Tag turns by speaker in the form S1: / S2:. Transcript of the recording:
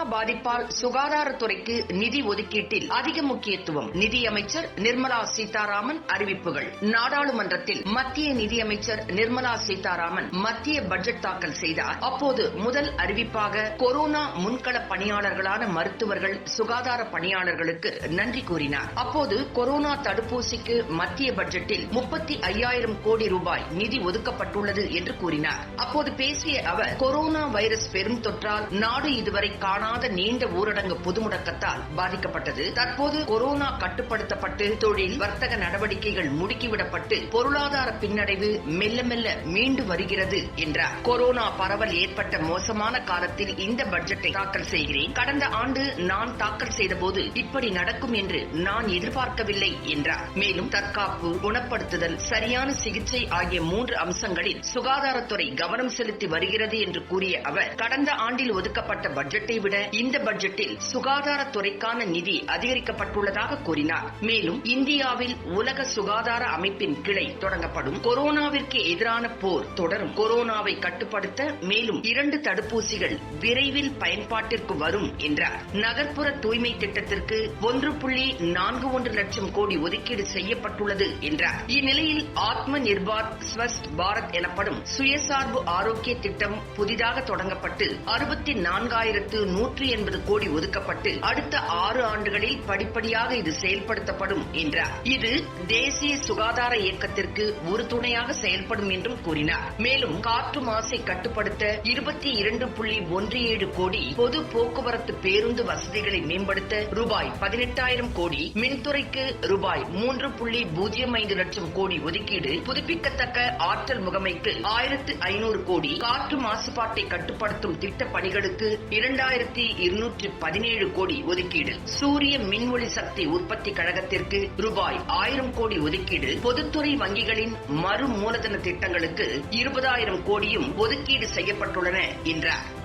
S1: Corona பாதிப்பால் சுகாதாரத்துறைக்கு நிதி ஒதுக்கீட்டில் அதிக முக்கியத்துவம். நிதியமைச்சர் நிர்மலா சீதாராமன் அறிவிப்புகள். நாடாளுமன்றத்தில் மத்திய நிதியமைச்சர் நிர்மலா சீதாராமன் மத்திய பட்ஜெட் தாக்கல் செய்தார். அப்போது முதல் அறிவிப்பாக கொரோனா முன்கள பணியாளர்களான மருத்துவர்கள் சுகாதார பணியாளர்களுக்கு நன்றி கூறினார். அப்போது கொரோனா தடுப்பூசிக்கு மத்திய பட்ஜெட்டில் முப்பத்தி ஐயாயிரம் கோடி ரூபாய் நிதி ஒதுக்கப்பட்டுள்ளது என்று கூறினார். அப்போது பேசிய அவர் கொரோனா வைரஸ் பெரும் தொற்றால் நாடு இதுவரை மாத நீண்ட ஊரடங்கு பொது முடக்கத்தால் பாதிக்கப்பட்டது. தற்போது கொரோனா கட்டுப்படுத்தப்பட்டு தொழில் வர்த்தக நடவடிக்கைகள் முடுக்கிவிடப்பட்டு பொருளாதார பின்னடைவு மெல்ல மெல்ல மீண்டு வருகிறது என்றார். கொரோனா பரவல் ஏற்பட்ட மோசமான காலத்தில் இந்த பட்ஜெட்டை தாக்கல் செய்கிறேன். கடந்த ஆண்டு நான் தாக்கல் செய்தபோது இப்படி நடக்கும் என்று நான் எதிர்பார்க்கவில்லை என்றார். மேலும் தற்காப்பு குணப்படுத்துதல் சரியான சிகிச்சை ஆகிய மூன்று அம்சங்களில் சுகாதாரத்துறை கவனம் செலுத்தி வருகிறது என்று கூறிய அவர் கடந்த ஆண்டில் ஒதுக்கப்பட்ட பட்ஜெட்டை விட இந்த பட்ஜெட்டில் சுகாதாரத்துறைக்கான நிதி அதிகரிக்கப்பட்டுள்ளதாக கூறினார். மேலும் இந்தியாவில் உலக சுகாதார அமைப்பின் கிளை தொடங்கப்படும். கொரோனாவிற்கு எதிரான போர் தொடரும். கொரோனாவை கட்டுப்படுத்த மேலும் இரண்டு தடுப்பூசிகள் விரைவில் பயன்பாட்டிற்கு வரும் என்றார். நகர்ப்புற தூய்மை திட்டத்திற்கு ஒன்று புள்ளி நான்கு ஒன்று லட்சம் கோடி ஒதுக்கீடு செய்யப்பட்டுள்ளது என்றார். இந்நிலையில் ஆத்ம நிர்பார் ஸ்வஸ்த் பாரத் எனப்படும் சுயசார்பு ஆரோக்கிய திட்டம் புதிதாக தொடங்கப்பட்டு அறுபத்தி நான்காயிரத்து நூறு நூற்றி எண்பது கோடி ஒதுக்கப்பட்டு அடுத்த ஆறு ஆண்டுகளில் படிப்படியாக இது செயல்படுத்தப்படும் என்றார். இது தேசிய சுகாதார இயக்கத்திற்கு ஒரு துணையாக செயல்படும் என்றும் கூறினார். மேலும் காற்று மாசை கட்டுப்படுத்த இருபத்தி இரண்டு புள்ளி ஒன்று ஏழு கோடி பொது போக்குவரத்து பேருந்து வசதிகளை மேம்படுத்த ரூபாய் பதினெட்டாயிரம் கோடி மின்துறைக்கு ரூபாய் மூன்று புள்ளி பூஜ்ஜியம் ஐந்து லட்சம் கோடி ஒதுக்கீடு புதுப்பிக்கத்தக்க ஆற்றல் முகமைக்கு ஆயிரத்து ஐநூறு கோடி காற்று மாசுபாட்டை கட்டுப்படுத்தும் திட்ட பணிகளுக்கு இரண்டாயிரத்தி இருநூற்றி பதினேழு கோடி ஒதுக்கீடு. சூரிய மின்ஒளி சக்தி உற்பத்தி கழகத்திற்கு ரூபாய் ஆயிரம் கோடி ஒதுக்கீடு. பொதுத்துறை வங்கிகளின் மறு மூலதன திட்டங்களுக்கு இருபதாயிரம் கோடியும் ஒதுக்கீடு செய்யப்பட்டுள்ளன என்றார்.